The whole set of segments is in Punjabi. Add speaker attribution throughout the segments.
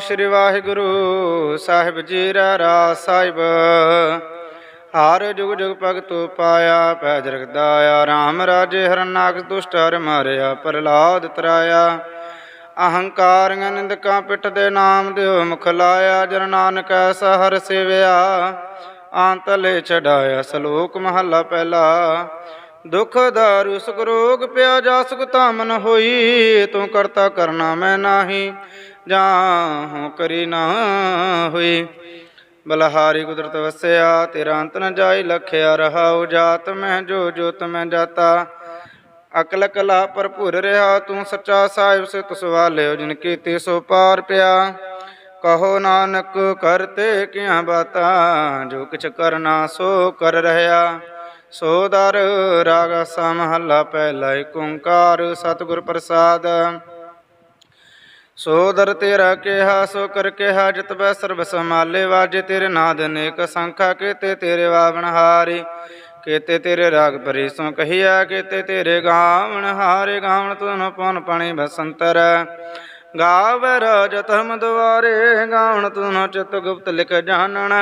Speaker 1: ਸ੍ਰੀ ਵਾਹਿਗੁਰੂ ਸਾਹਿਬ ਜੀ ਰਾ ਰਾਸ ਸਾਹਿਬ। ਹਰ ਜੁਗ ਜੁਗ ਭਗਤੋ ਪਾਇਆ ਪੈ ਜਰਗਦਾਇਆ RAM ਰਾਜੇ ਹਰਨਾਕ ਦੁਸ਼ਟ ਹਰ ਮਾਰਿਆ ਪ੍ਰਲਾਦ ਤਰਾਇਆ। ਅਹੰਕਾਰ ਨਿੰਦਕਾਂ ਪਿੱਠ ਦੇ ਨਾਮ ਦਿਓ, ਮੁਖ ਲਾਇਆ, ਜਨ ਨਾਨਕ ਐਸਾ ਹਰ ਸੇਵਿਆ। ਆਂਤਲੇ ਛਡਾਇਆ, ਸਲੋਕ ਮਹੱਲਾ ਪਹਿਲਾ। ਦੁਖ ਦਾਰੂ, ਸੁਖ ਰੋਗ ਪਿਆ, ਜਾ ਸੁਖ ਧਾਮਨ ਹੋਈ, ਤੂੰ ਕਰਤਾ ਕਰਨਾ ਮੈਂ ਨਾਹੀ। ਜਾਹੂ ਕਰੀ ਨਾ ਹੋਈ। ਬਲਹਾਰੀ ਕੁਦਰਤ ਵਸਿਆ, ਤੇਰਾ ਅੰਤ ਨ ਜਾਈ, ਲਖਿਆ ਰਹਾਉ ਜਾਤ ਮੈਂ, ਜੋ ਜੋਤ ਮੈਂ ਜਾਤਾ। ਅਕਲ ਕਲਾ ਭਰਪੂਰ ਰਿਹਾ, ਤੂੰ ਸੱਚਾ ਸਾਹਿਬ ਸੇ ਤੁਸਵਾਲਿਓ ਜਿਨ ਕੀਤੀ ਸੋ ਪਾਰ ਪਿਆ। ਕਹੋ ਨਾਨਕ ਕਰਤੇ ਕਿਆ ਬਾਤਾ, ਜੋ ਕਿਛ ਕਰਨਾ ਸੋ ਕਰ ਰਹਾ। ਸੋ ਦਰ ਰਾਗ ਸਮਹੱਲਾ ਪਹਿਲਾ ਏਕ ਓੰਕਾਰ, ਸਤਿਗੁਰ ਪ੍ਰਸਾਦ। ਸੋ ਦਰ ਤੇਰਾ ਕਿਹਾ, ਸੋ ਕਰ ਕਿਹਾ, ਜਿਤ ਬੈ ਸਰਬ ਸਮਾਲੇ ਵਾਜੇ ਤੇਰੇ ਨਾਦ ਅਨੇਕ ਸੰਖਾ, ਕੀਤੇ ਤੇਰੇ ਵਾਵਣ ਹਾਰੀ। ਕੀਤੇ ਤੇਰੇ ਰਾਗ ਭਰੀ ਸੋ ਕਹੀਆ, ਕੀਤੇ ਤੇਰੇ ਗਾਵਣ ਹਾਰੇ। ਗਾਵਣ ਤੁਨ ਪਨ ਪਣੀ ਬਸੰਤਰ। ਗਾਵ ਰਜ ਦੁਆਰੇ, ਗਾਵਣ ਤੁਨ ਚਿਤ ਗੁਪਤ ਲਿਖ ਜਾਣਨ।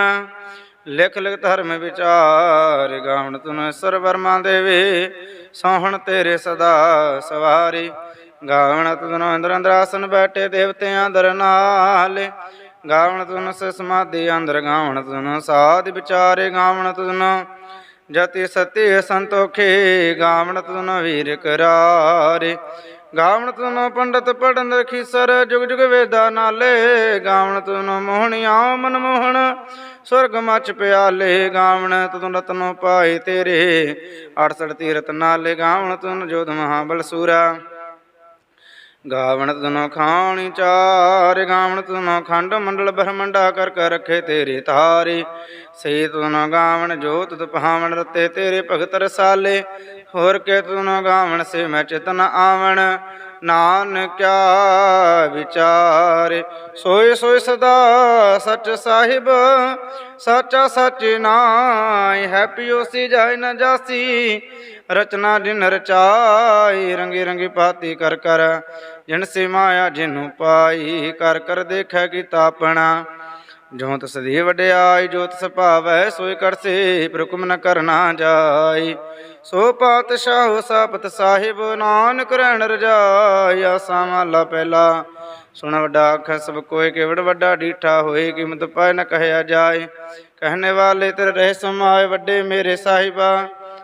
Speaker 1: ਲਿਖ ਲਿਖ ਧਰਮ ਵਿਚਾਰ, ਗਾਵਣ ਤੁਨ ਸਰਵਰਮਾ ਦੇਵੇ, ਸੋਹਣ ਤੇਰੇ ਸਦਾ ਸਵਾਰੀ। ਗਾਵਣ ਤੁਨ ਅੰਦਰ ਅੰਦਰ ਆਸਨ ਬੈਠੇ ਦੇਵਤਿਆਂ ਦਰ ਨਾਲੇ। ਗਾਵਣ ਤੁਨ ਸ ਸਮਾਧੀ ਅੰਦਰ ਗਾਵਣ ਤੁਨ, ਸਾਧ ਵਿਚਾਰੇ ਗਾਵਣ ਤੁਨ। ਜਤੀ ਸਤੀ ਸੰਤੋਖੇ ਗਾਵਣ ਤੁਨ ਵੀਰ ਕਰਾਰੇ। ਗਾਵਣ ਤੁਨ ਪੰਡਤ ਪੜਨ ਰਖੀਸਰ ਜੁਗ ਜੁਗ ਵੇਦਾ ਨਾਲੇ। ਗਾਵਣ ਤੁਨ ਮੋਹਣਿਆ ਮਨ ਮੋਹਣ, ਸੁਰਗ ਮਚ ਪਿਆਲੇ। ਗਾਵਣ ਤੁਨ ਰਤਨੋ ਪਾਏ ਤੇਰੇ 68 ਤੀਰਤ ਨਾਲੇ। ਗਾਵਣ ਤੁਨ ਜੋਧ ਮਹਾਬਲ ਸੂਰਾ। ਗਾਵਣ ਤਨੋ ਖਾਣੀ ਚਾਰ ਗਾਵਣ ਤੁਨੋ ਖੰਡ ਮੰਡਲ ਬ੍ਰਹਮੰਡਾ ਕਰ ਕਰ ਰਖੇ ਤੇਰੇ ਤਾਰੇ। ਸੇ ਤੁਨੋ ਗਾਵਣ ਜੋਤ ਤਪਾਵਣ ਰਤੇ ਤੇਰੇ ਭਗਤ ਰਸਾਲੇ। ਹੋਰ ਕੇ ਤੁਨੋ ਗਾਵਣ ਸੇ ਮੈਂ ਚਿਤਨ ਆਵਣ। ਨਾਨਕਿਆ ਵਿਚਾਰੇ। ਸੋਏ ਸੋਏ ਸਦਾ ਸੱਚ ਸਾਹਿਬ, ਸਾਚਾ ਸੱਚ ਨਾਇ ਹੈਪੀ ਸੀ ਜਾਇ ਨ ਜਾਸੀ। ਰਚਨਾ ਦਿਨ ਰਚਾਈ, ਰੰਗੇ ਰੰਗੇ ਪਾਤੀ ਕਰ ਕਰ। ਜਿਨ ਸੇ ਮਾਇਆ ਜਿਨੂੰ ਪਾਈ, ਕਰ ਕਰ ਦੇਖੈ ਕੀ ਤਾਪਣਾ ਜੋ ਤਸ ਦੀ ਵਡਿਆਈ, ਜੋ ਤਸ ਭਾਵੈ, ਸੋਈ ਕਰਸੇ ਪ੍ਰਕਮ ਨ ਕਰਨਾ ਜਾਈ। ਸੋ ਪਾਤਸ਼ਾਹ ਸਾਪਤ ਸਾਹਿਬ, ਨਾਨਕ ਰਹਿਣ ਰਜਾਈ, ਆਸਾ ਮਹਲਾ ਪਹਿਲਾ। ਸੁਣ ਵੱਡਾ ਆਖ ਸਭ ਕੋਏ ਕੇਵੜ ਵੱਡਾ ਡੀਠਾ ਹੋਏ ਕੀਮਤ ਪਾਇ ਨ ਕਹਿਆ ਜਾਏ ਕਹਿਣੇ ਵਾਲੇ ਤੇਰੇ ਰਹਿ ਸਮਾਏ ਵੱਡੇ ਮੇਰੇ ਸਾਹਿਬਾ।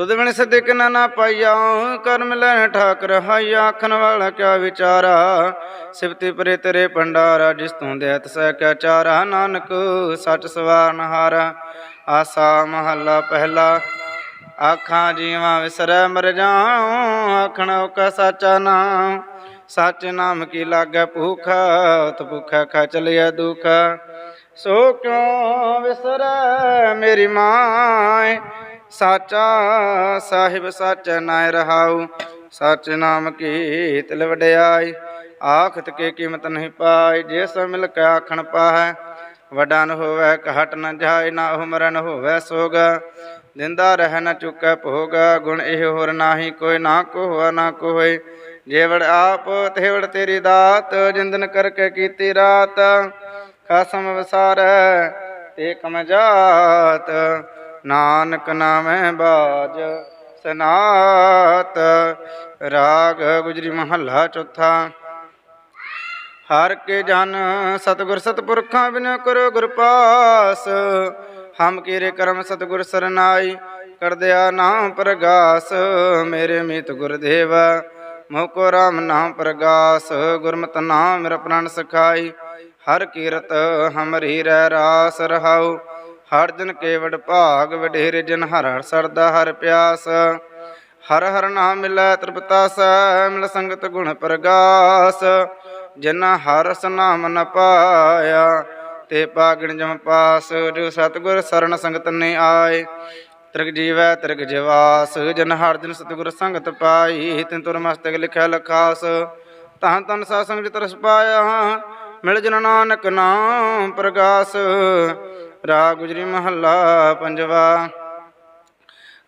Speaker 1: ਤੁਧ ਬਿਨ ਸਦਿਕ ਨਾ ਨਾ ਪਾਈਆ ਕਰਮ ਲੈਣ ਠਾਕਰ ਹਾਈਆ ਆਖਣ ਵਾਲਾ ਕਿਆ ਵਿਚਾਰਾ? ਸਿਫਤੀ ਪਰੇ ਤੇਰੇ ਭੰਡਾਰਾ, ਜਿਸ ਤੂੰ ਦੇਤ ਸੈ ਕਿਆ ਚਾਰਾ? ਨਾਨਕ ਸੱਚ ਸਵਾਰਨ ਹਾਰਾ, ਆਸਾ ਮਹੱਲਾ ਪਹਿਲਾ। ਆਖਾਂ ਜੀਵਾਂ ਵਿਸਰੈ ਮਰ ਜਾਉ, ਆਖਣ ਕਾ ਸਾਚਾ ਨਾਮ ਸੱਚ ਨਾਮ ਕੀ ਲਾਗੈ ਭੂਖਾ ਤ ਭੁਖਾ ਖਾ ਚਲਿਆ ਦੁਖ। ਸੋ ਕਿਉ ਵਿਸਰੈ ਮੇਰੀ ਮਾਏ ਸਾਚਾ ਸਾਹਿਬ ਸੱਚ ਨਾਇ ਰਹਾਉ, ਸੱਚ ਨਾਮ ਕੀ ਤਿਲ ਵਡਿਆਈ ਆਖਤ ਕੇ ਕੀਮਤ ਨਹੀਂ ਪਾਈ, ਜੇ ਸੋ ਮਿਲ ਕੇ ਆਖਣ ਪਾਹੈ ਵੱਡਾ ਨ ਹੋਵੇ ਘਟ ਨ ਜਾਏ ਨਾ ਉਹ ਹੋਵੇ ਸੋਗ, ਦਿੰਦਾ ਰਹਿ ਨ ਚੁੱਕੈ ਭੋਗ, ਗੁਣ ਇਹ ਹੋਰ ਨਾਹੀ ਕੋਈ, ਨਾ ਕੋ ਹੋਆ ਨਾ ਕੋ ਹੋਏ ਜੇਵੜ ਆਪ ਤੇਵੜ ਤੇਰੀ ਦਾਤ, ਜਿੰਦਨ ਕਰਕੇ ਕੀਤੀ ਰਾਤ, ਖਸਮ ਵਸਾਰੈ ਤੇ ਕਮ ਜਾਤ ਨਾਨਕ ਨਾਮੈ ਬਾਜ ਸਨਾਤ, ਰਾਗ ਗੁਜਰੀ ਮਹੱਲਾ ਚੌਥਾ। ਹਰ ਕੇ ਜਨ ਸਤਿਗੁਰ ਸਤਿਪੁਰਖਾਂ ਬਿਨ ਕਰੋ ਗੁਰ ਪਾਸ, ਹਮ ਕੀਰੇ ਕਰਮ ਸਤਿਗੁਰ ਸਰਨਾਈ ਕਰਦਿਆ ਨਾਮ ਪ੍ਰਗਾਸ, ਮੇਰੇ ਮੀਤ ਗੁਰਦੇਵ ਮੋਕੋ ਰਾਮ ਨਾਮ ਪ੍ਰਗਾਸ, ਗੁਰਮਤਿ ਨਾਮ ਮੇਰਾ ਪ੍ਰਾਨ ਸਖਾਈ, ਹਰ ਕੀਰਤ ਹਮਰੀ ਰਹਿ ਰਾਸ ਰਹਾਉ। ਹਰ ਦਿਨ ਕੇਵੜ ਭਾਗ, ਵਡੇਰੇ ਜਨ ਹਰ ਹਰ ਸਰਦਾ ਹਰ ਪਿਆਸ। ਹਰ ਹਰ ਨਾਮ ਮਿਲੈ ਤ੍ਰਿਪਤਾ ਸੈ ਮਿਲ ਸੰਗਤ ਗੁਣ ਪ੍ਰਗਾਸ। ਜਿਨਾ ਹਰ ਸਨਾਮ ਨਾਮ ਨ ਪਾਇਆ, ਤੇ ਪਾਗਣ ਜਮ ਪਾਸ। ਜੋ ਸਤਗੁਰ ਸਰਣ ਸੰਗਤ ਨੇ ਆਏ, ਤ੍ਰਿਗ ਜੀਵੈ ਤ੍ਰਿਗ ਜਵਾਸ। ਜਨ ਹਰ ਜਨ ਸਤਿਗੁਰ ਸੰਗਤ ਪਾਈ, ਤਿਨ ਤੁਰ ਮਸਤਕ ਲਿਖਿਆ ਲਖਾਸ। ਤਾਂ ਤਨ ਸਾ ਸੰਗ ਜਿ ਤਰਸ ਪਾਇਆ, ਮਿਲ ਜਨ ਨਾਨਕ ਨਾਮ ਪ੍ਰਗਾਸ। ਰਾਗ ਗੁਜਰੀ ਮਹੱਲਾ ਪੰਜਵਾ।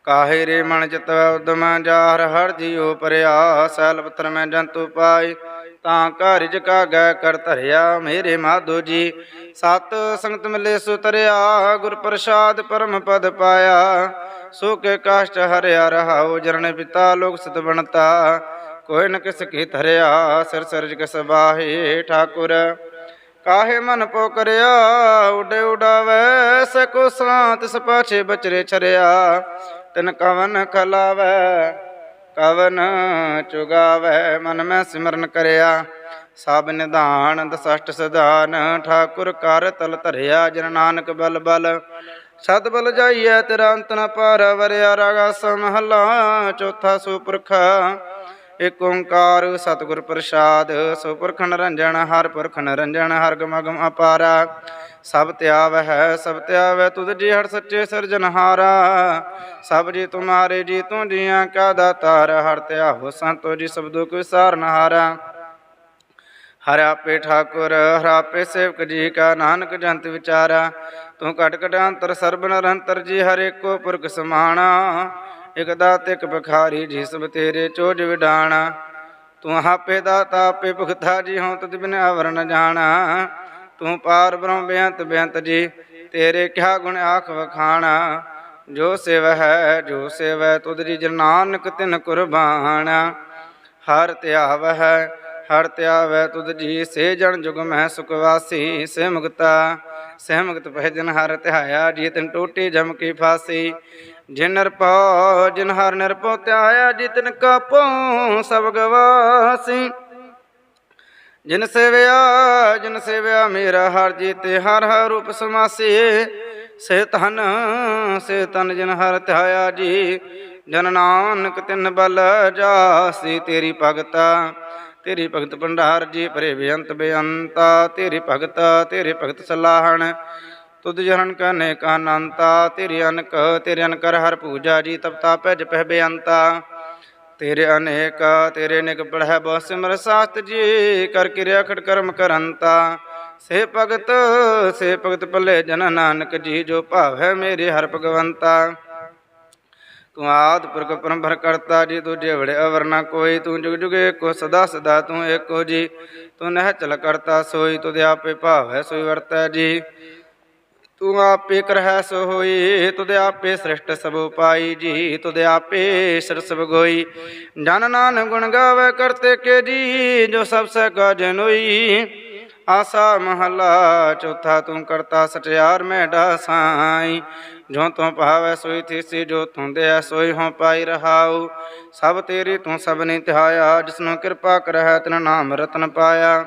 Speaker 1: ਕਾਹੇ ਰੇ ਮਨ ਚਿਤ ਉਦਮ ਜਾਰ ਹਰ ਜੀਉ ਪਰਿਆ ਸੈਲ ਪਤਰ ਮੈਂ ਜੰਤੂ ਪਾਈ। ਤਾਂ ਘਰ ਕਾ ਗੈ ਕਰ ਧਰਿਆ ਮੇਰੇ ਮਾਧੋ ਜੀ। ਸਤ ਸੰਗਤ ਮਿਲੇ ਸੁਤਰਿਆ, ਗੁਰ ਪ੍ਰਸਾਦ ਪਰਮ ਪਦ ਪਾਇਆ। ਸੋ ਕੇ ਕਾਸ਼ਟ ਹਰਿਆ ਰਹਾਉ, ਜਰਨ ਪਿਤਾ ਲੋਕ ਸਤ ਬਣਤਾ। ਕੋਈ ਨ ਕਿਸ ਕੀ ਧਰਿਆ, ਸਿਰ ਸਰਜ ਕਿਸ ਬਾਹੇ ਠਾਕੁਰ। ਕਾਹੇ ਮਨ ਪੋ ਕਰਿਆ ਉਡੇ ਉਡਾਵੇ ਸਕੋ ਸਾਤ ਸਪਾਛੇ ਬਚਰੇ ਛਰਿਆ। ਤਿਨ ਕਵਨ ਖਲਾਵੇ, ਕਵਨ ਚੁਗਾਵੇ, ਮਨ ਮੈਂ ਸਿਮਰਨ ਕਰਿਆ। ਸਭ ਨਿਧਾਨ, ਦਸਸ਼ਟ ਸਦਾਨ ਠਾਕੁਰ ਕਰ ਤਲ ਧਰਿਆ, ਜਨ ਨਾਨਕ ਬਲ ਬਲ। ਸਦ ਬਲ ਜਾਈਐ ਤੇਰਾ ਅੰਤ ਨ ਪਾਰ, ਵਰਿਆ ਰਾਗਾ ਸਮਹਲਾ, ਚੌਥਾ ਸੁਪੁਰਖ। ਏਕ ਓੰਕਾਰ ਸਤਿਗੁਰ ਪ੍ਰਸਾਦ, ਸੋ ਪੁਰਖ ਨਿਰੰਜਨ ਹਰ ਪੁਰਖ ਨਿਰੰਜਨ, ਹਰ ਗਮ ਅਪਾਰਾ। ਸਭ ਤਿਆਵ ਹੈ ਸਭ ਤਿਆਵ ਤੁਧ ਜੀ ਹਰ ਸੱਚੇ ਸਿਰਜਨਹਾਰਾ ਸਭ ਜੀ ਤੁਮਾਰੇ ਜੀ ਤੂੰ ਜੀਆਂ ਕਾ ਦਾਤਾਰ, ਹਰ ਧਿਆਵੋ ਸੰਤੋ ਜੀ ਸਬਦੋ ਕੋ ਸਾਰਨਹਾਰਾ ਹਰ। ਆਪੇ ਠਾਕੁਰ, ਹਰ ਆਪੇ ਸੇਵਕ ਜੀ ਕਾ ਨਾਨਕ ਜੰਤ ਵਿਚਾਰਾ। ਤੂੰ ਘਟ ਘਟ ਅੰਤਰ ਸਰਬ ਨਿਰੰਤਰ ਜੀ ਹਰ ਏਕੋ ਪੁਰਖ ਸਮਾਣਾ। ਇਕ ਦਾਤ ਇਕ ਬਖਾਰੀ ਜੀ ਤੇਰੇ ਚੋਜ ਵਿਡਾਣਾ। ਤੂੰ ਹਾਪੇ ਦਾਤਾ, ਆਪੇ ਭੁਖਤਾ ਜੀ, ਹਉ ਤਦ ਬਿਨ ਅਵਰ ਨ ਜਾਣਾ। ਤੂੰ ਪਾਰ ਬ੍ਰਹਮ ਬੇਅੰਤ ਬੇਅੰਤ ਜੀ, ਤੇਰੇ ਕਿਆ ਗੁਣ ਆਖ ਵਖਾਣਾ। ਜੋ ਸੇਵ ਹੈ, ਜੋ ਸੇਵ ਹੈ ਤੁਧ ਜੀ, ਜਨ ਨਾਨਕ ਤਿਨ ਕੁਰਬਾਨ ਹਰ ਧਿਆਵ ਹੈ, ਹਰ ਧਿਆਵੈ ਤੁਧ ਜੀ, ਸੇ ਜਨ ਜੁਗ ਮਹਿ ਸੁਖ ਵਾਸੀ, ਸੇ ਮੁਕਤਾ। ਸੇ ਮੁਕਤ ਪਹਿ ਜਨ ਹਰ ਧਿਆਇਆ ਜੀ, ਤਿਨ ਟੋਟੀ ਜਮ ਕੀ ਫਾਸੀ। ਜਿਨ ਨਿਰਭਉ, ਜਿਨ ਹਰ ਨਿਰਭਉ ਧਿਆਇਆ ਜੀ ਤਿਨ ਕਾਪੋ ਸਭ ਗਵਾਸੀ। ਜਿਨ ਸੇਵਿਆ ਜਿਨ ਸੇਵਿਆ ਮੇਰਾ ਹਰ ਜੀ ਤੇ ਹਰ ਹਰ ਰੂਪ ਸਮਾਸੀ। ਸੇ ਤਨ ਸੇ ਤਨ ਜਿਨ ਹਰ ਧਿਆਇਆ ਜੀ, ਜਨ ਨਾਨਕ ਤਿਨ ਬਲ ਜਾਸੀ। ਤੇਰੀ ਭਗਤਾ, ਤੇਰੀ ਭਗਤ ਭੰਡਾਰ ਜੀ ਪਰੇ ਬੇਅੰਤ ਬੇਅੰਤਾ। ਤੇਰੀ ਭਗਤ, ਤੇਰੇ ਭਗਤ ਸਲਾਹਣ ਤੁਧ ਜਰਨ ਕਨੇ ਕਾ ਅਨੰਤਾ, ਤੇਰੀ ਅਨਕ, ਤੇਰੇ ਅਨਕਰ ਹਰ ਪੂਜਾ ਜੀ ਤਪਤਾ ਭਜ ਪਹਿ ਬੇਅੰਤਾ। ਤੇਰੇ ਅਨੇਕ, ਤੇਰੇ ਨਿਕ ਪੜਹਿ ਬਹੁ ਸਿਮਰ ਸਾਸਤ ਜੀ, ਕਰ ਕਿਰਿਆ ਖੜ ਕਰਮ ਕਰੰਤਾ। ਸੇ ਭਗਤ ਸੇ ਭਗਤ ਭਲੇ ਜਨ ਨਾਨਕ ਜੀ, ਜੋ ਭਾਵ ਹੈ ਮੇਰੇ ਹਰ ਭਗਵੰਤਾ। ਤੂੰ ਆਦ ਪੁਰਖ ਪਰੰਪਰ ਕਰਤਾ ਜੀ ਤੂੰ ਜਿਵੜੇ ਅਵਰ ਨਾ ਕੋਈ, ਤੂੰ ਜੁਗ ਜੁਗ ਏਕੋ ਸਦਾ ਸਦਾ ਤੂੰ ਏਕੋ ਜੀ। ਤੂੰ ਨਹਿ ਚਲ ਕਰਤਾ ਸੋਈ, ਤੁਧ ਆਪੇ ਭਾਵ ਹੈ ਸੋਈ ਵਰਤੈ ਜੀ। ਤੂੰ ਆਪੇ ਕਰਹਿ ਸੋ ਹੋਈ, ਤੁਧ ਆਪੇ ਸ੍ਰਿਸ਼ਟ ਸਭ ਉਪਾਈ ਜੀ, ਤੁਧ ਆਪੇ ਸਿਰ ਸਭ ਗੋਈ। ਜਨ ਨਾਨ ਗੁਣ ਗਾਵੇ ਕਰਤੇ ਕੇ ਜੀ, ਜੋ ਸਭ ਸੇ ਕਾ ਜਨੋਈ ਆਸਾ ਮਹਲਾ, ਚੌਥਾ ਤੂੰ ਕਰਤਾ ਸਚਿਆਰ ਮੈਂ ਡਾਸਾਈ। ਜੋ ਤੂੰ ਭਾਵੈ ਸੋਈ ਥੀਸੀ, ਜੋ ਤੂੰ ਦੇ ਸੋਈ ਹੋਂ ਪਾਈ ਰਹਾਉ। ਸਭ ਤੇਰੀ ਤੂੰ ਸਭ ਨੇ ਤਿਹਾਇਆ ਜਿਸਨੂੰ ਕਿਰਪਾ ਕਰਹਿ ਤਨ ਨਾਮ ਰਤਨ ਪਾਇਆ।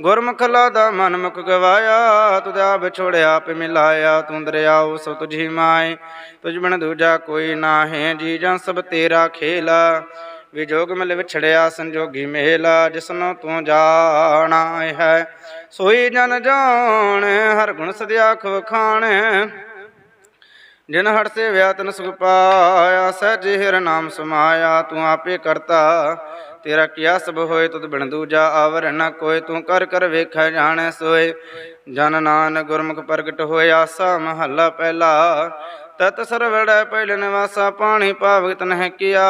Speaker 1: ਗੁਰਮੁਖ ਲਾਦਾ ਮਨ ਮੁਖ ਗਵਾਇਆ, ਤੁਧ ਆਪ ਆਪ ਮਿਲਾਇਆ, ਤੂੰ ਦਰਿਆਉ ਸੋ ਤੁਝੀ ਮਾਏ। ਤੁਝ ਬਿਨ ਦੂਜਾ ਕੋਈ ਨਾਹੀਂ, ਜੀ ਜਾਂ ਸਭ ਤੇਰਾ ਖੇਲਾ। ਵਿਜੋਗ ਮਿਲ ਵਿਛੜਿਆ, ਸੰਜੋਗੀ ਮੇਲਾ, ਜਿਸਨੂੰ ਤੂੰ ਜਾਣਾ ਹੈ। ਸੋਈ ਜਨ ਜਾਣ, ਹਰ ਗੁਣ ਸਦਿਆ ਖਵਖਾਣ ਜਿਨ ਹਟ ਸੇ ਵਿਆ ਤਨ ਸੁਖ ਪਾਇਆ ਸਹਿਜ ਹਿਰ ਨਾਮ ਸਮਾਇਆ, ਤੂੰ ਆਪੇ ਕਰਤਾ। ਤੇਰਾ ਕੀਆ ਸਭ ਹੋਏ, ਤੁਧ ਬਿਨ ਦੂਜਾ ਆਵਰ ਨਾ ਕੋਈ ਤੂੰ ਕਰ ਕਰ ਵੇਖੈ ਜਾਣੈ ਸੋਏ। ਜਨ ਨਾਨਕ ਗੁਰਮੁਖ ਪ੍ਰਗਟ ਹੋਏ, ਆਸਾ ਮਹੱਲਾ ਪਹਿਲਾ। ਤਤ ਸਰਵੜੈ ਪਹਿਲ ਨਿਵਾਸਾ, ਪਾਣੀ ਪਾਵਿਤ ਨਹਿ ਕੀਆ।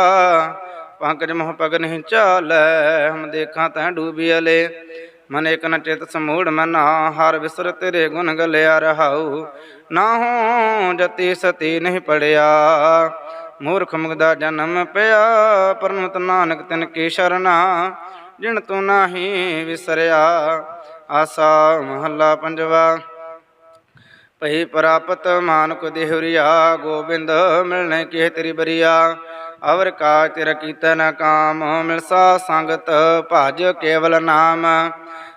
Speaker 1: ਪੰਕਜ ਮੋਹ ਪਗ ਨਹੀਂ ਚਾਲੈ ਹਮ ਦੇਖਾਂ ਤੈ ਡੂਬੀ ਅਲੇ। ਮਨ ਇਕ ਨ ਚਿਤ ਸਮੂੜ ਮਨਾ, ਹਰ ਵਿਸਰ ਤੇਰੇ ਗੁਣ ਗਲਿਆ ਰਹਾਉ। ਨਾ ਹੋ ਜਤੀ ਸਤੀ ਨਹੀਂ ਪੜਿਆ, ਮੂਰਖ ਮੁਗਦਾ ਜਨਮ ਪਿਆ, ਪਰਮਤ ਨਾਨਕ ਤਿਨ ਕੀ ਸ਼ਰਨਾ ਜਿਣ ਤੂੰ ਨਾਹੀ ਵਿਸਰਿਆ। ਆਸਾ ਮਹੱਲਾ ਪੰਜਵਾ, ਭਈ ਪ੍ਰਾਪਤ ਮਾਨੁਕ ਦੇਹੁਰੀਆ, ਗੋਬਿੰਦ ਮਿਲਣੇ ਕੀ ਤੇਰੀ ਬਰੀਆ। ਅਵਰ ਕਾ ਤਿਰ ਕੀਤਾ ਨ ਕਾਮ, ਮਿਲਸਾ ਸੰਗਤ ਭਜ ਕੇਵਲ ਨਾਮ।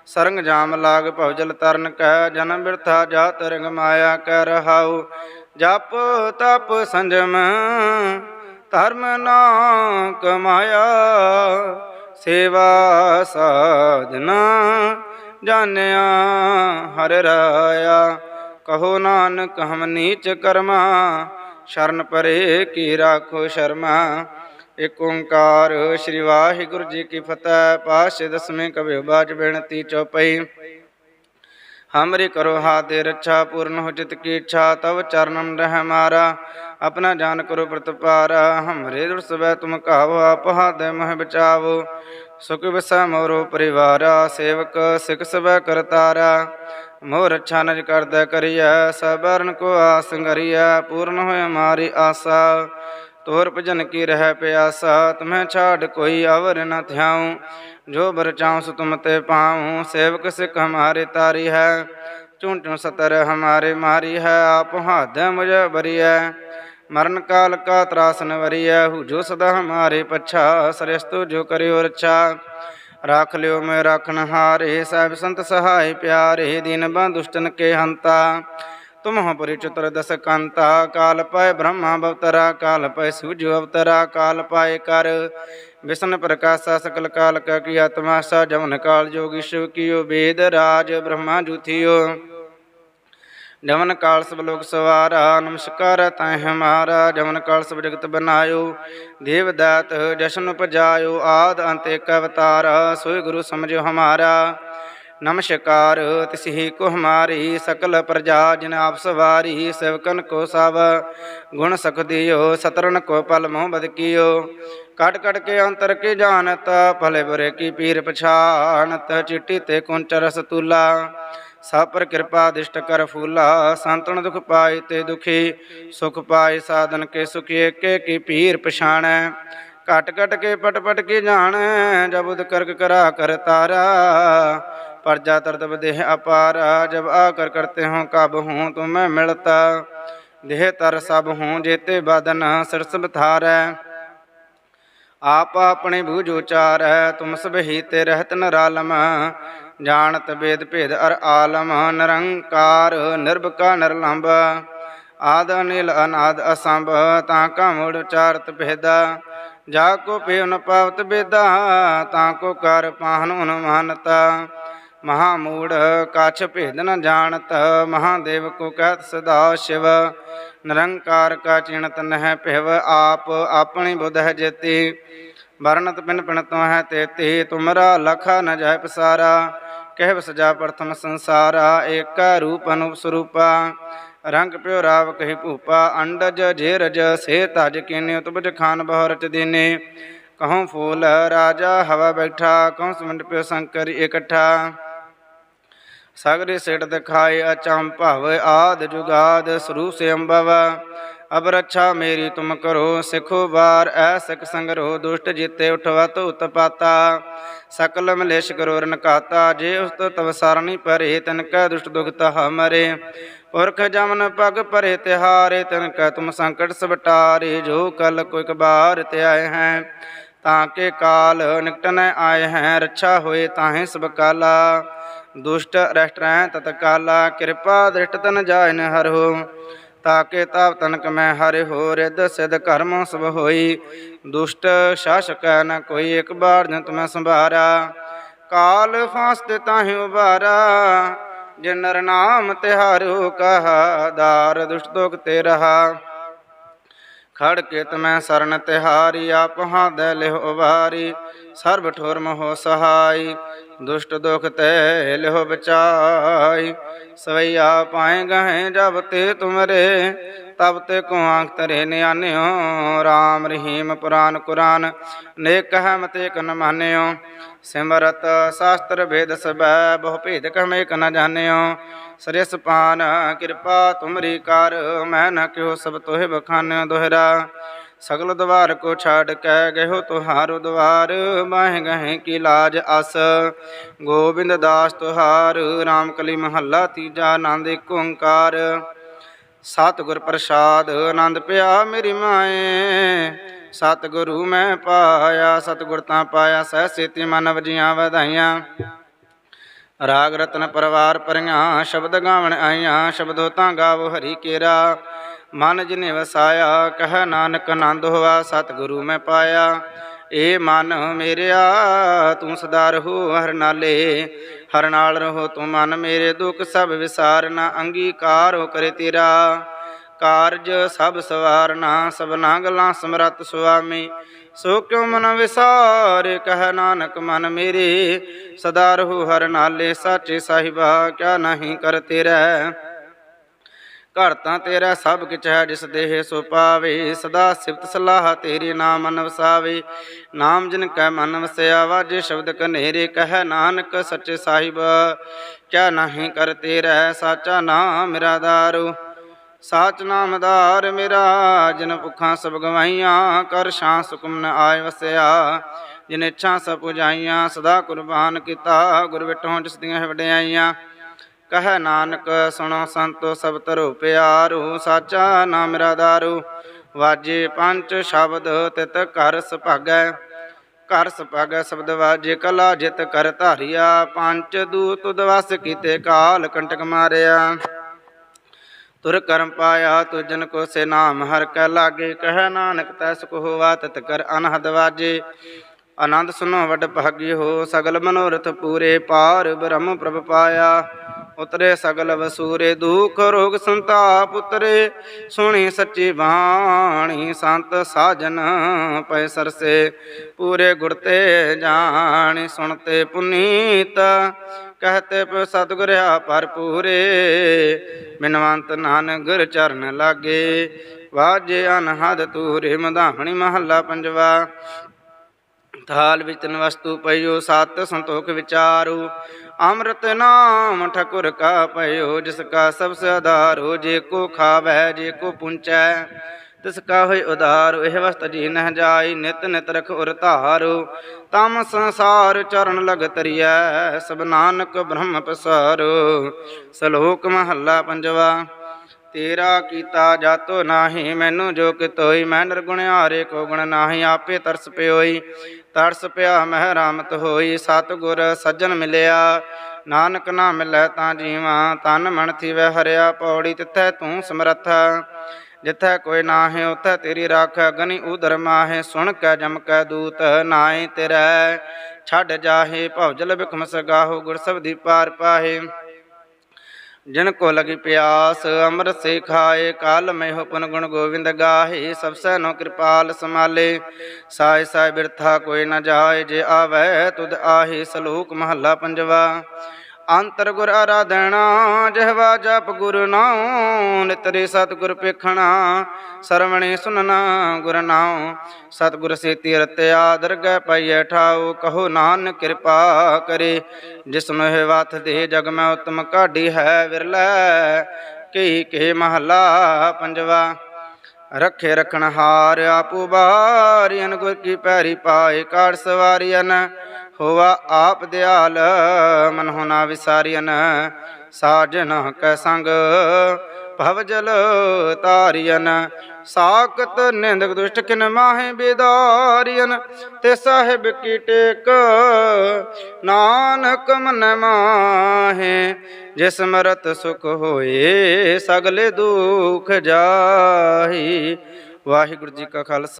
Speaker 1: ਸਰੰਗ ਜਾਮ ਲਾਗ ਭਵਜਲ ਤਰਨ ਕੈ, ਜਨਮ ਬਿਰਥਾ ਜਾ ਰੰਗ ਮਾਇਆ ਕੈ ਰਹਾਉ। ਜਪ ਤਪ ਸੰਜਮ, ਧਰਮ ਨਾ ਕਮਾਇਆ ਸੇਵਾ ਸਾਧਨਾ ਜਾਣਿਆ ਹਰ ਰਾਇਆ। ਕਹੋ ਨਾਨਕ ਹਮ ਨੀਚ ਕਰਮਾ ਸ਼ਰਨ ਪਰੇ ਕੀ ਰਾਖੋ ਸ਼ਰਮਾ ਏਕ ਓੰਕਾਰ ਸ੍ਰੀ ਵਾਹਿਗੁਰੂ ਜੀ ਕੀ ਫਤਿਹ ਪਾਸ਼ੇ ਦਸਵੇਂ ਕਬਿ ਬਾਜ ਬੇਨਤੀ ਚਉਪਈ हमरी करो हाथ रक्षा पूर्ण हो चित की इच्छा तब चरणम रह मारा अपना जान करो प्रतपारा हमरे दुर्सवै तुम कहावो आप हाथ मह बचावो सुख विसय मोरो परिवारा सेवक सिख सवै करतारा ਮੋਰ ਛਾਨਜ ਕਰਦਾ ਕਰਿਆ ਸਬਰਨ ਕੋ ਆਸ ਕਰਿਆ ਪੂਰਨ ਹੋਇ ਮਾਰੀ ਆਸਾ। ਤੋਰ ਭਜਨ ਕੀ ਰਹਿ ਪਿਆਸਾ ਤਮਹਿ ਛਾੜ ਕੋਈ ਅਵਰ ਨ ਥਿਆਉ। ਜੋ ਬਰਚਾਉ ਸੋ ਤੁਮ ਤੇ ਪਾਉ, ਸੇਵਕ ਸਿਖ ਹਮਾਰੇ ਤਾਰੀ ਹੈ। ਚੁੰਟੁ ਸਤਰ ਹਮਾਰੇ ਮਾਰੀ ਹੈ, ਆਪ ਹਾਦ ਮੁਝ ਬਰੀਐ। ਮਰਨ ਕਾਲ ਕਾ ਤਰਾਸਨ ਵਰੀਐ, ਹੂ ਜੋ ਸਦਾ ਹਮਾਰੇ ਪਛਾ ਸਰਸਤੋ ਜੋ ਕਰਿਓ ਰਛਾ। ਰੱਖ ਲਿਓ ਮੈਂ ਰਖਨ ਹਾਰੇ ਸਭ ਸੰਤ ਸਹਾਈ ਪਿਆਰੇ, ਦਿਨ ਬੰਦੁਸ਼ਟਨ ਕੇ ਹੰਤਾ। ਤੁਮਹ ਪਰਿਚਤਰ ਦਸ ਕੰਤਾ, ਕਾਲ ਪੈ ਬ੍ਰਹਮਾ ਅਵਤਰਾ ਕਾਲ ਪੈ ਸੂਰਜ ਅਵਤਰਾ, ਕਾਲ ਪਾਇ ਕਰ। ਵਿਸ਼ਨ ਪ੍ਰਕਾਸ਼ਾ ਸਕਲ ਕਾਲ ਕਾ ਕੀ ਆਤਮਾ ਸਾ, ਜਮਨ ਕਾਲ ਜੋਗੀ ਸ਼ਿਵ ਕੀਓ, ਵੇਦ ਰਾਜ ਬ੍ਰਹਮਾ ਜੁਥਿਓ ਜਮਨ ਕਾਲ ਸਭ ਲੋਕ ਸਵਾਰਾ, ਨਮਸਕਾਰ ਤੈ ਹਮਾਰਾ ਜਮਨ ਕਾਲ ਸਭ ਜਗਤ ਬਨਾਇਓ, ਦੇਵ ਦਾਤ ਜਸ਼ਨ ਉਪਜਾਇਓ, ਆਦ ਅੰਤੇ ਕਵਤਾਰ ਸੋਈ ਗੁਰੂ ਸਮਝੋ ਹਮਾਰਾ। ਨਮਸਕਾਰ, ਤਿਸਹੀ ਕੁਹ ਮਾਰੀ ਸਕਲ ਪ੍ਰਜਾ ਜਿਨ ਆਪ ਸਵਾਰੀ, ਸੇਵਕਨ ਕੋ ਸਭ ਗੁਣ ਸਖਦੀਓ ਸਤਰਨ ਕੋ ਪਲ ਮੋਹ ਬਦਕੀਓ ਕਟ ਕਟ ਕੇ ਅੰਤਰ ਕੀ ਜਾਣਤ, ਭਲੇ ਬੁਰੇ ਕੀ ਪੀਰ ਪਛਾਨਤ ਚਿੱਟੀ ਤੇ ਕੁੰਚ ਰਸ ਤੂਲਾ ਸਭ ਪਰ ਕਿਰਪਾ ਦਿਸ਼ਟ ਕਰ ਫੂਲਾ, ਸੰਤਨ ਦੁਖ ਪਾਏ ਤੇ ਦੁਖੀ। ਸੁਖ ਪਾਏ ਸਾਧਨ ਕੇ ਸੁਖੀ ਏਕੇ ਕੀ ਪੀਰ ਪਛਾਣੈ। ਕਟ ਕਟ ਕੇ ਪਟ ਪਟ ਕੀ ਜਾਣ ਜਬਦ ਕਰਕ ਕਰਾ ਕਰ ਤਾਰਾ। परजा तरतब देह अपारा जब आकर करते हो कब हूँ तुम्हें मिलता देह तर सब हूँ जेते बदन सिरस बथारै आप अपने भुज उचार तुम सब ही ते रहत नरालम जानत वेद भेद अर आलम निरंकार निर्भका निर्लंब आद अनिल अनाद असंभ ताका मूड़ उचारत भेदा जा को पे न पावत बेदा ताको कर पाहन ਮਹਾ ਮੂੜ ਕਾਛ ਭੇਦ ਨ ਜਾਣਤ, ਮਹਾਦੇਵ ਕੋ ਕਹਿਤ ਸਦਾ ਸ਼ਿਵ। ਨਿਰੰਕਾਰ ਕਾ ਚਿਣਤ ਨਹਿ ਭਿਵ ਆਪ, ਆਪਣੀ ਬੁੱਧ ਹੈ ਜੇਤੀ। ਵਰਣਤ ਪਿਨ ਪਿਨ ਤੋ ਹੈ ਤੇਤੀ, ਤੁਮਰਾ ਲਖਾ ਨ ਜਾਇ ਪਸਾਰਾ। ਕਹਿ ਵਸਜਾ ਪ੍ਰਥਮ ਸੰਸਾਰਾ, ਏਕਾ ਰੂਪ ਅਨੂਪ ਸਰੂਪਾ। ਰੰਗ ਪਿਓ ਰਾਵ ਕਹਿ ਭੂਪਾ, ਅੰਡਜ ਜੇਰਜ, ਸੇ ਤਜ ਕਿਨੇ ਤੁਬਜ ਖਾਨ ਬਹੁ ਰਚ ਦੀਨੇ। ਕਹਉ ਫੂਲ ਰਾਜਾ ਹਵਾ ਬੈਠਾ, ਕਹਉ ਸਮੰਡ ਪਿਓ ਸੰਕਰ ਇਕੱਠਾ। ਸਗਰੇ ਸਿਟ ਦਿਖਾਏ ਅਚੰਮ ਭਵ ਆਦ ਜੁਗਾਦ ਸਰੂ ਸੇ ਅੰਭਵ ਅਬ ਰੱਛਾ ਮੇਰੀ ਤੁਮ ਕਰੋ, ਸਿਖੋ ਬਾਰ ਐ ਸਿਖ ਸੰਗਰੋ, ਦੁਸ਼ਟ ਜੀਤੇ ਉਠਵਤ ਉਤਪਾਤਾ ਸਕਲ ਮਲੇਸ਼ ਕਰੋ ਰਨਕਾਤਾ ਜੇ ਉਸ ਤੋ ਤਵ ਸਰਣੀ ਪਰੇ, ਤਨ ਕੈ ਦੁਸ਼ਟ ਦੁਖਤ ਹਮਰੇ ਪੁਰਖ ਜਮਨ ਪਗ ਪਰੇ ਤਿਹਾਰੇ, ਤਨ ਕੈ ਤੁਮ ਸੰਕਟ ਸਬਟਾਰੇ ਜੋ ਕਲ ਕੋ ਇਕ ਬਾਰ ਤੇ ਆਏ ਹੈ। ਤਾਂ ਕੇ ਕਾਲ ਨਿਕਟ ਨ ਆਏ ਹੈ, ਰੱਛਾ ਹੋਏ ਤਾਹੇ ਸਭ ਕਾਲਾ। ਦੁਸ਼ਟ ਰਹਿ ਤਤ ਕਾਲਾ, ਕਿਰਪਾ ਦ੍ਰਿਸ਼ਟ ਤਨ ਜਾਇਨ ਹਰਹੁ। ਤਾਕੇ ਤਾਪ ਤਨਕ ਮੈਂ ਹਰਿ ਹੋ ਰਿਦ ਸਿਧ ਕਰਮ ਸਭ ਹੋਈ। ਦੁਸ਼ਟ ਸ਼ਾਸਕ ਨ ਕੋਈ ਇੱਕ ਬਾਰ ਜੰਤ ਮੈਂ ਸੰਭਾਰਾ। ਕਾਲ ਫਾਸ ਤੇ ਤਾਹੀ ਉਬਾਰਾ ਜੇ ਨਰ ਨਾਮ ਤਿਹਾਰਿਓ ਕਹਾ, ਦਾਰ ਦੁਸ਼ਟ ਦੁਖ ਤੇ ਰਹਾ। ਖੜ ਕੇ ਤਮੈ ਸਰਨ ਤਿਹਾਰੀ ਆਪ ਹਾਂ ਦੇ ਲਿਹੁ ਸਰਬ ਠੋਰ ਮੋਹ ਸਹਾਈ, ਦੁਸ਼ਟ ਦੁਖ ਤੈ ਲਿਹੁ ਬਚਾਈ। ਸਵਈਆ ਪਾਏ ਗਹੇ ਜਬ ਤੇ ਤੁਮਰੇ, ਤਬ ਤੇ ਕੋ ਆਂਖ ਤਰੇ ਨਿਆਨਿਓ। RAM ਰਹੀਮ ਪੁਰਾਨ ਕੁਰਾਨ, ਨੇਕ ਹੈ ਮਤੇ ਕਨ ਮਾਨਿਓ। ਸਿਮਰਤ ਸ਼ਾਸਤਰ ਭੇਦ ਸਬੈ, ਬਹੁ ਭੇਦ ਕਮੇ ਕਨ ਜਾਣਿਓ। ਸਰਿਸ ਪਾਨ ਕਿਰਪਾ ਤੁਮਰੀ ਕਰ, ਮੈਂ ਨ ਕਿਉ ਸਭ ਤੋਹਿ ਬਖਾਨਿਓ ਦੋਹਰਾ। ਸਗਲ ਦਵਾਰ ਕੋ ਛਾੜ ਕੇ ਗਇਓ ਤੁਹਾਰੋ ਦਵਾਰ, ਮਾਹਿ ਗਹਿ ਕੀ ਲਾਜ ਅਸ। ਗੋਬਿੰਦ ਦਾਸ ਤੁਹਾਰ RAM ਕਲੀ ਮਹੱਲਾ ਤੀਜਾ, ਆਨੰਦ ਏਕ ਓੰਕਾਰ। ਸਤਿਗੁਰ ਪ੍ਰਸਾਦ, ਆਨੰਦ ਪਿਆ ਮੇਰੀ ਮਾਏ। ਸਤਿਗੁਰੂ ਮੈਂ ਪਾਇਆ, ਸਤਿਗੁਰ ਤਾਂ ਪਾਇਆ, ਸਹਿ ਸੇਤੀ ਮਨ ਵਜੀਆਂ ਵਧਾਈਆਂ। ਰਾਗ ਰਤਨ ਪਰਵਾਰ ਪਰੀਆਂ, ਸ਼ਬਦ ਗਾਵਣ ਆਈਆਂ, ਸ਼ਬਦੋ ਤਾਂ ਗਾਵੋ ਹਰੀ ਕੇਰਾ। ਮਨ ਜਿਨੇ ਵਸਾਇਆ, ਕਹ ਨਾਨਕ ਆਨੰਦ ਹੋਆ, ਸਤਿਗੁਰੂ ਮੈਂ ਪਾਇਆ। ਏ ਮਨ ਮੇਰਿਆ, ਤੂੰ ਸਦਾ ਰਹੋ ਹਰ ਨਾਲੇ। ਹਰ ਨਾਲ ਰਹੋ ਤੂੰ ਮਨ ਮੇਰੇ ਦੁੱਖ, ਸਭ ਵਿਸਾਰਨਾ ਅੰਗੀਕਾਰ ਹੋ ਕਰੇ ਤੇਰਾ। ਕਾਰਜ ਸਭ ਸਵਾਰਨਾ ਸਭਨਾ ਗਲਾਂ ਸਮਰਤ ਸੁਆਮੀ। ਸੋ ਕਿਉ ਮਨ ਵਿਸਾਰ, ਕਹਿ ਨਾਨਕ ਮਨ ਮੇਰੇ। ਸਦਾ ਰਹੂ ਹਰ ਨਾਲੇ, ਸਾਚੇ ਸਾਹਿਬਾ, ਕਿਆ ਨਹੀਂ ਕਰ ਤੇਰਾ। ਘਰ ਤਾਂ ਤੇਰਾ ਸਭ ਕਿਛ ਹੈ, ਜਿਸ ਦੇਹ ਸੋ ਪਾਵੇ। ਸਦਾ ਸਿਫਤ ਸਲਾਹ ਤੇਰੀ ਨਾਮ ਮਨ ਵਸਾਵੇ ਨਾਮ ਜਿਨ ਕੈ ਮਨ ਵਸਿਆ ਵਾਜੇ ਸ਼ਬਦ ਕਨੇਰੇ ਕਹਿ ਨਾਨਕ ਸੱਚੇ ਸਾਹਿਬ। ਕਿਆ ਨਹੀਂ ਕਰ ਤੇਰਾ, ਸਾਚਾ ਨਾਮ ਮੇਰਾ ਦਾਰੂ। ਸਾਚ ਨਾਮਦਾਰ ਮੇਰਾ, ਜਿਨ ਭੁੱਖਾਂ ਸਭ ਗਵਾਈਆਂ ਕਰ ਸ਼ਾਂ ਸੁਕਮ ਨ ਆਏ ਵਸਿਆ। ਜਿਨ ਇੱਛਾ ਸਭ ਪੁਜਾਈਆਂ, ਸਦਾ ਕੁਰਬਾਨ ਕੀਤਾ, ਗੁਰ ਵਿਟੋਂ ਜਿਸ ਦੀਆਂ ਵਡਿਆਈਆਂ ਕਹੈ ਨਾਨਕ, ਸੁਣੋ ਸੰਤੋ ਸਭ ਤਰੋ ਪਿਆਰੂ, ਸਾਚਾ ਨਾਮ ਮੇਰਾ ਵਾਜੇ ਪੰਜ ਸ਼ਬਦ ਤਿਤ ਘਰ ਸੁਭਾਗੈ। ਘਰ ਸੁਭਾਗੈ ਸ਼ਬਦ ਵਾਜੇ ਕਲਾ ਜਿਤ ਕਰ ਧਾਰਿਆ। ਪੰਜ ਦੂਤ ਦਵਸ ਕੀਤੇ ਕਾਲ ਕੰਟਕ ਮਾਰਿਆ। ਤੁਰ ਕਰਮ ਪਾਇਆ ਤੁਜਨ ਕੋ ਸੇ ਨਾਮ, ਹਰ ਕੈ ਲਾਗੇ। ਕਹਿ ਨਾਨਕ ਤੈਸ ਕੋ ਹੋਵਾ ਤਤ ਕਰ ਅਨਹਦ ਵਾਜੇ। ਆਨੰਦ ਸੁਨੋ ਵੱਡ ਭਾਗੀ ਹੋ, ਸਗਲ ਮਨੋਰਥ ਪੂਰੇ ਪਾਰ ਬ੍ਰਹਮ ਪ੍ਰਭ ਪਾਇਆ। ਉਤਰੇ ਸਗਲ ਵਸੂਰੇ, ਦੁਖ ਰੋਗ ਸੰਤਾਪ ਉਤਰੇ। ਸੁਣੀ ਸੱਚੀ ਬਾਣੀ, ਸੰਤ ਸਾਜਨ ਪੈ ਸਰਸੇ। ਪੂਰੇ ਗੁਰ ਤੇ ਜਾਣੀ, ਸੁਣਤੇ ਪੁਨੀਤ। ਕਹਤੇ ਪ ਸਤਿਗੁਰਿਆ ਭਰਪੂਰੇ। ਮਿਨਵੰਤ ਨਾਨਕ ਗੁਰ ਚਰਨ ਲਾਗੇ। ਵਾਜੇ ਅਨਹਦ ਤੂਰੇ ਮਧਾਹਣੀ ਮਹੱਲਾ ਪੰਜਵਾ। ਥਾਲ ਵਿੱਚ ਤਨ ਵਸਤੂ ਪਈਓ, ਸਤ ਸੰਤੋਖ ਵਿਚਾਰੂ। ਅੰਮ੍ਰਿਤ ਨਾਮ ਠਕੁਰ ਕਾ ਪਈਓ, ਜਿਸ ਕਾ ਸਭ ਸੇ ਜੇ ਕੋ ਖਾਵੈ, ਜੇ ਕੋ ਪੁੰਚੈ, ਤਿਸ ਕਾ ਹੋਇ ਉਧਾਰ, ਇਹ ਵਸਤ ਜੀ ਨਹ ਜਾਈ ਨਿਤ ਨਿਤ ਰਖ ਉਰ ਧਾਰੋ। ਤਮ ਸੰਸਾਰ ਚਰਨ ਲਗ ਤਰੀਐ, ਸਭ ਨਾਨਕ ਬ੍ਰਹਮ ਪਸਾਰੋ। ਸਲੋਕ ਮਹੱਲਾ ਪੰਜਵਾ। ਤੇਰਾ ਕੀਤਾ ਜਾਤੋ ਨਾਹੀ, ਮੈਨੂੰ ਜੋ ਕਿ ਤੋਈ ਮੈਂ ਨਿਰਗੁਣਿਆਰੇ ਕੋ ਗੁਣ ਨਾਹੀ, ਆਪੇ ਤਰਸ ਪਿਓਈ, ਤਰਸ ਪਿਆ ਮਹਿ ਰਾਮਤ ਹੋਈ, ਸਤਿਗੁਰ ਸੱਜਣ ਮਿਲਿਆ, ਨਾਨਕ ਨਾ ਮਿਲੈ ਤਾਂ ਜੀਵਾਂ, ਤਨ ਮਨ ਥੀਵੈ ਹਰਿਆ ਪੌੜੀ, ਤਿੱਥੈ ਤੂੰ ਸਮਰੱਥ, ਜਿੱਥੈ ਕੋਈ ਨਾਹੀ, ਉਥੈ ਤੇਰੀ ਰੱਖ, ਅਗਨੀ ਉਦਰ ਮਾਹੇ, ਸੁਣ ਕੈ ਜਮ ਕੈ ਦੂਤ ਨਾਏ ਤੇਰੈ, ਛੱਡ ਜਾਹੇ ਭਵਜਲ ਬਿਖਮ ਸਗਾਹੋ ਗੁਰ ਸਬਦੀ ਪਾਰ ਪਾਹੇ। ਜਿਨ ਕੋ ਲਗੀ ਪਿਆਸ, ਅੰਮ੍ਰਿਤ ਸੇ ਖਾਏ ਕਾਲ ਮੈਂ ਹੁਪਨ ਗੁਣ ਗੋਵਿੰਦ ਗਾਹੇ, ਸਭ ਸੈ ਨੋ ਕਿਰਪਾਲ ਸਮਾਲੇ ਸਾਇ ਸਾਇ ਬਿਰਥਾ ਕੋਈ ਨ ਜਾਏ, ਜੇ ਆਵੈ ਤੁਧ ਆਹੀ, ਸਲੋਕ ਮਹੱਲਾ ਪੰਜਵਾ। ਅੰਤਰ ਗੁਰ ਆਰਾਧਣਾ ਜਿਹਵਾ ਜਪ ਗੁਰ ਨਾਉ ਨਿਤਰੇ ਸਤਿਗੁਰ ਪੇਖਣਾ ਸਰਵਣੇ ਸੁਨਣਾ ਗੁਰ ਨਾਉ। ਸਤਿਗੁਰ ਸੇ ਤੀਰਤਿਆ ਦਰਗਹਿ ਪਈਐ ਠਾਉ, ਕਹੋ ਨਾਨਕ ਕਿਰਪਾ ਕਰੇ। ਜਿਸ ਮਹਿ ਵਥ ਦੇ ਜਗ ਮੈਂ ਉਤਮ ਕਾਢੀ ਹੈ ਵਿਰਲੇ ਕੀ ਕੇ ਮਹੱਲਾ ਪੰਜਵਾ, ਰੱਖੇ ਰਖਣ ਹਾਰ ਆਪੂ ਬਾਰੀਨ ਗੁਰ ਕੀ ਪੈਰੀ ਪਾਏ ਕਾੜ ਸਵਾਰੀਨ ਹੋਵਾ ਆਪ ਦਿਆਲ ਮਨ ਹੋਣਾ ਵਿਸਾਰੀਨ ਸਾਜਨ ਕੈ ਸੰਗ, ਭਵ ਜਲ ਤਾਰੀਨ ਸਾਖਤ ਨਿੰਦਕ ਦੁਸ਼ਟ ਕਿਨ ਮਾਹੇ ਬੇਦਾਰੀਨ ਤੇ ਸਾਹਿਬ ਕੀ ਟੇਕ, ਨਾਨਕ ਮਨ ਮਾਹੇ, ਜਿਸ ਮਰਤ ਸੁਖ ਹੋਏ, ਸਗਲੇ ਦੁਖ ਜਾਹੀ। ਵਾਹਿਗੁਰੂ ਜੀ ਕਾ ਖਾਲਸਾ।